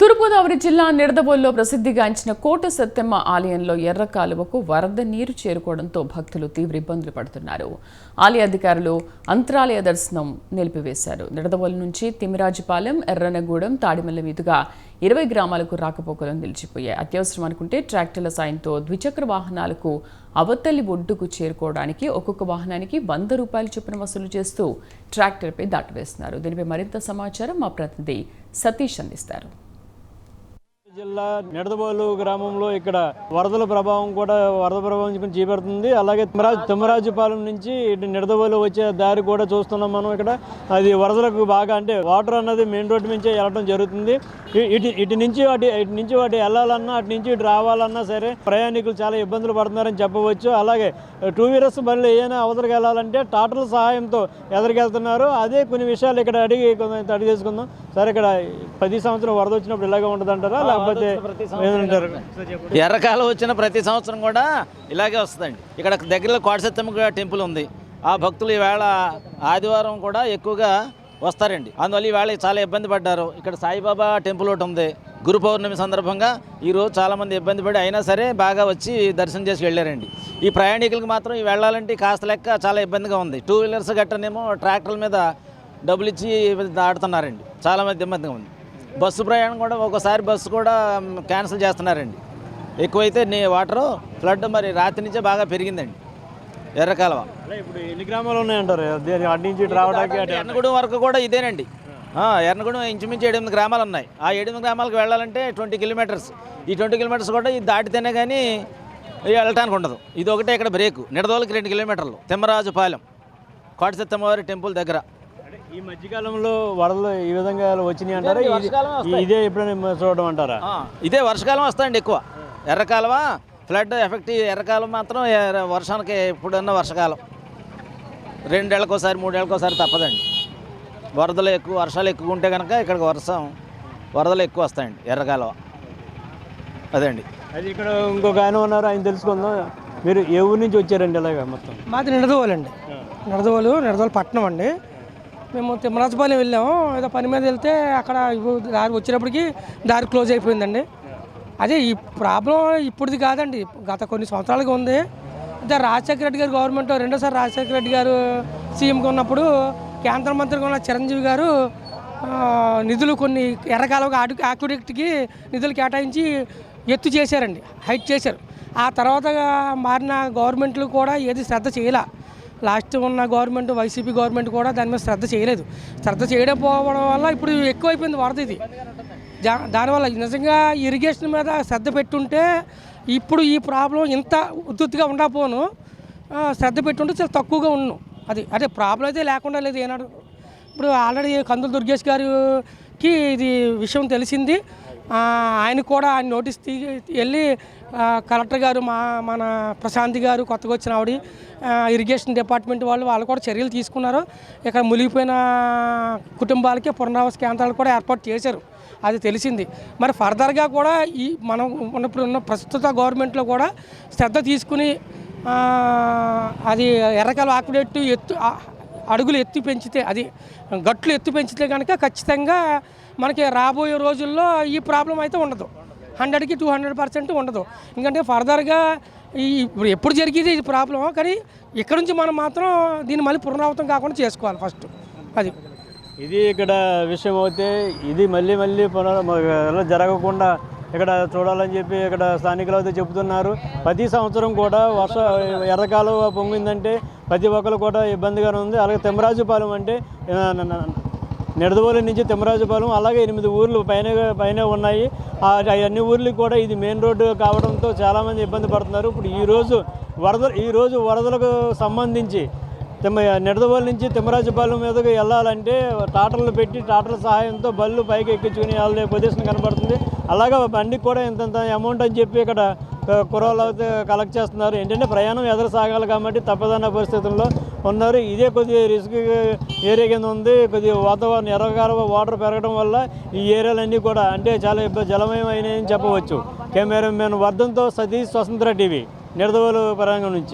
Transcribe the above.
తూర్పుగోదావరి జిల్లా నిడదబోల్లో ప్రసిద్ధిగాంచిన కోట సత్యమ్మ ఆలయంలో ఎర్ర కాలువకు వరద నీరు చేరుకోవడంతో భక్తులు తీవ్ర ఇబ్బందులు పడుతున్నారు. ఆలయ అధికారులు అంతరాలయ దర్శనం నిలిపివేశారు. నిడదవోలు నుంచి తిమిరాజుపాలెం ఎర్రనగూడెం తాడిమల్ల మీదుగా ఇరవై గ్రామాలకు రాకపోకలు నిలిచిపోయాయి. అత్యవసరం అనుకుంటే ట్రాక్టర్ల సాయంతో ద్విచక్ర వాహనాలకు అవతలి ఒడ్డుకు చేరుకోవడానికి ఒక్కొక్క వాహనానికి వంద రూపాయల చొప్పున వసూలు చేస్తూ ట్రాక్టర్పై దాటవేస్తున్నారు. దీనిపై మరింత సమాచారం మా ప్రతినిధి సతీష్ అందిస్తారు. జిల్లా నిడదబోలు గ్రామంలో ఇక్కడ వరదల ప్రభావం కూడా వరద ప్రభావం కొంచెం చేపడుతుంది. అలాగే తిమ్మరాజు తిమ్మరాజుపాలెం నుంచి ఇటు నిడదబోలు వచ్చే దారి కూడా చూస్తున్నాం మనం ఇక్కడ. అది వరదలకు బాగా అంటే వాటర్ అన్నది మెయిన్ రోడ్డు నుంచే వెళ్ళడం జరుగుతుంది. ఇటు ఇటు నుంచి వాటి ఇటు నుంచి వాటి వెళ్ళాలన్నా అటు నుంచి ఇటు రావాలన్నా సరే ప్రయాణికులు చాలా ఇబ్బందులు పడుతున్నారని చెప్పవచ్చు. అలాగే టూ వీలర్స్ బండ్లు ఏదైనా అవతలకి వెళ్ళాలంటే టాటర్ల సహాయంతో ఎదురుకెళ్తున్నారు. అదే కొన్ని విషయాలు ఇక్కడ అడిగి అడిగి తెలుసుకుందాం. సరే ఇక్కడ పది సంవత్సరం వరద వచ్చినప్పుడు ఇలాగే ఉంటుంది ఎర్రకాలం వచ్చిన ప్రతి సంవత్సరం కూడా ఇలాగే వస్తుందండి. ఇక్కడ దగ్గరలో కోటసత్యమ్మ టెంపుల్ ఉంది. ఆ భక్తులు ఈవేళ ఆదివారం కూడా ఎక్కువగా వస్తారండి. అందువల్ల ఈవేళ చాలా ఇబ్బంది పడ్డారు. ఇక్కడ సాయిబాబా టెంపుల్ ఒకటి ఉంది. గురు పౌర్ణమి సందర్భంగా ఈరోజు చాలామంది ఇబ్బంది పడి అయినా సరే బాగా వచ్చి దర్శనం చేసి వెళ్ళారండి. ఈ ప్రయాణికులకు మాత్రం ఈ వెళ్ళాలంటే కాస్త లెక్క చాలా ఇబ్బందిగా ఉంది. టూ వీలర్స్ గట్టనేమో ట్రాక్టర్ల మీద డబ్బులు ఇచ్చి దాడుతున్నారండి చాలా మంది ఇబ్బందిగా ఉంది. బస్సు ప్రయాణం కూడా ఒకసారి బస్సు కూడా క్యాన్సిల్ చేస్తున్నారండి. ఎక్కువైతే నీ వాటరు ఫ్లడ్ మరి రాత్రి నుంచే బాగా పెరిగిందండి. ఎర్రకాలువ. ఇప్పుడు ఎన్ని గ్రామాలు ఉన్నాయంటారు? అటు నుంచి రావడానికి ఎర్నగూడెం వరకు కూడా ఇదేనండి. ఎర్నగూడెం ఇంచుమించు ఎనిమిది గ్రామాలు ఉన్నాయి. ఆ ఎనిమిది గ్రామాలకు వెళ్ళాలంటే ట్వంటీ కిలోమీటర్స్. ఈ ట్వంటీ కిలోమీటర్స్ కూడా ఇది దాటితేనే కానీ వెళ్ళటానికి ఉండదు. ఇది ఒకటే ఇక్కడ బ్రేకు. నిడదోలకి రెండు కిలోమీటర్లు. తిమ్మరాజుపాలెం. కోటసత్తమ్మవారి టెంపుల్ దగ్గర. ఈ మధ్యకాలంలో వరదలు ఈ విధంగా వచ్చినాయి అంటారా? ఇదే ఎప్పుడైనా చూడడం అంటారా? ఇదే వర్షాకాలం వస్తాయండి ఎక్కువ. ఎర్రకాలువ ఫ్లడ్ ఎఫెక్ట్ ఎర్రకాలం మాత్రం వర్షానికి ఎప్పుడన్నా వర్షాకాలం. రెండేళ్ళకోసారి మూడేళ్ళకోసారి తప్పదండి. వరదలు ఎక్కువ వర్షాలు ఎక్కువ ఉంటే కనుక ఇక్కడికి వర్షం వరదలు ఎక్కువ వస్తాయండి ఎర్రకాలువ అదండి. అది ఇక్కడ ఇంకొక ఆయన ఉన్నారు ఆయన తెలుసుకుందాం. మీరు ఏ ఊరు నుంచి వచ్చారండి ఇలాగా మొత్తం? మాది నిడదవోలు అండి నిడదవోలు నిడదవోలు పట్టణం అండి. మేము తిమ్మరాజపాలెం వెళ్ళాము. ఏదో పని మీద వెళ్తే అక్కడ దారి వచ్చినప్పటికి దారి క్లోజ్ అయిపోయిందండి. అదే ఈ ప్రాబ్లం ఇప్పుడుది కాదండి. గత కొన్ని సంవత్సరాలుగా ఉంది. అదే రాజశేఖర రెడ్డి గారు గవర్నమెంట్ రెండోసారి రాజశేఖర రెడ్డి గారు సీఎంగా ఉన్నప్పుడు కేంద్ర మంత్రిగా ఉన్న చిరంజీవి గారు నిధులు కొన్ని ఎర్రకాలువ యాక్టివిటీకి నిధులు కేటాయించి ఎత్తు చేశారండి. హైట్ చేశారు. ఆ తర్వాత మారిన గవర్నమెంట్లు కూడా ఏది శ్రద్ధ చేయలే. లాస్ట్ ఉన్న గవర్నమెంట్ వైసీపీ గవర్నమెంట్ కూడా దాని మీద శ్రద్ధ చేయలేదు. శ్రద్ధ చేయడం పోవడం వల్ల ఇప్పుడు ఎక్కువైపోయింది వరద ఇది. జా- దానివల్ల నిజంగా ఇరిగేషన్ మీద శ్రద్ధ పెట్టుంటే ఇప్పుడు ఈ ప్రాబ్లం ఇంత ఉద్ధృతిగా ఉండకపోను. శ్రద్ధ పెట్టుంటే చాలా తక్కువగా ఉన్నాం. అది అదే ప్రాబ్లం అయితే లేకుండా లేదు ఏనాడు. ఇప్పుడు ఆల్రెడీ కందుల దుర్గేష్ గారికి ఇది విషయం తెలిసింది. ఆయన కూడా ఆయన నోటీస్ తీ వెళ్ళి కలెక్టర్ గారు మా మన ప్రశాంతి గారు కొత్తగా వచ్చిన ఆవిడ ఇరిగేషన్ డిపార్ట్మెంట్ వాళ్ళు వాళ్ళు కూడా చర్యలు తీసుకున్నారు. ఇక్కడ మునిగిపోయిన కుటుంబాలకి పునరావాస కేంద్రాలు కూడా ఏర్పాటు చేశారు. అది తెలిసింది. మరి ఫర్దర్గా కూడా ఈ మనం ఉన్నప్పుడు ఉన్న ప్రస్తుత గవర్నమెంట్లో కూడా శ్రద్ధ తీసుకుని అది ఎర్రకాల ఆకుడెట్టు ఎత్తు అడుగులు ఎత్తి పెంచితే అది గట్లు ఎత్తి పెంచితే కనుక ఖచ్చితంగా మనకి రాబోయే రోజుల్లో ఈ ప్రాబ్లం అయితే ఉండదు. హండ్రెడ్కి టూ హండ్రెడ్ పర్సెంట్ ఉండదు. ఎందుకంటే ఫర్దర్గా ఈ ఇప్పుడు ఎప్పుడు జరిగేది ఇది ప్రాబ్లం కానీ ఇక్కడ నుంచి మనం మాత్రం దీన్ని మళ్ళీ పునరావృతం కాకుండా చేసుకోవాలి ఫస్ట్. అది. ఇది ఇక్కడ విషయం అయితే ఇది మళ్ళీ మళ్ళీ పునర జరగకుండా ఇక్కడ చూడాలని చెప్పి ఇక్కడ స్థానికులు అయితే చెబుతున్నారు. ప్రతి సంవత్సరం కూడా వర్ష ఎర్రకాలం పొంగిందంటే ప్రతి ఒక్కరు కూడా ఇబ్బందిగానే ఉంది. అలాగే తిమ్మరాజుపాలెం అంటే ఆ, నిడదవోలు నుంచి తిమ్మరాజుపాలెం అలాగే ఎనిమిది ఊర్లు పైన పైన ఉన్నాయి. అన్ని ఊర్లకు కూడా ఇది మెయిన్ రోడ్డు కావడంతో చాలామంది ఇబ్బంది పడుతున్నారు. ఇప్పుడు ఈరోజు వరద ఈరోజు వరదలకు సంబంధించి తిమ్మ నిడదవోలు నుంచి తిమ్మరాజపాలెం మీదకి వెళ్ళాలంటే టాటర్లు పెట్టి టాటర్ల సహాయంతో బళ్ళు పైకి ఎక్కించుకుని వెళ్ళే పొజిషన్ కనబడుతుంది. అలాగే బండికి కూడా ఇంతంత అమౌంట్ అని చెప్పి ఇక్కడ ఆ, అయితే కలెక్ట్ చేస్తున్నారు. ఏంటంటే ప్రయాణం ఎదురు సాగాలి కాబట్టి తప్పదన్న పరిస్థితుల్లో ఉన్నారు. ఇదే కొద్దిగా రిస్క్ ఏరియా కింద ఉంది. కొద్దిగా వాతావరణం ఎర్రగాల వాటర్ పెరగడం వల్ల ఈ ఏరియాలన్నీ కూడా అంటే చాలా ఇబ్బంది జలమయం అయినాయని చెప్పవచ్చు. కెమెరామెన్ వర్ధంతో సతీష్ స్వతంత్ర టీవీ నిడదవోలు పరంగా నుంచి.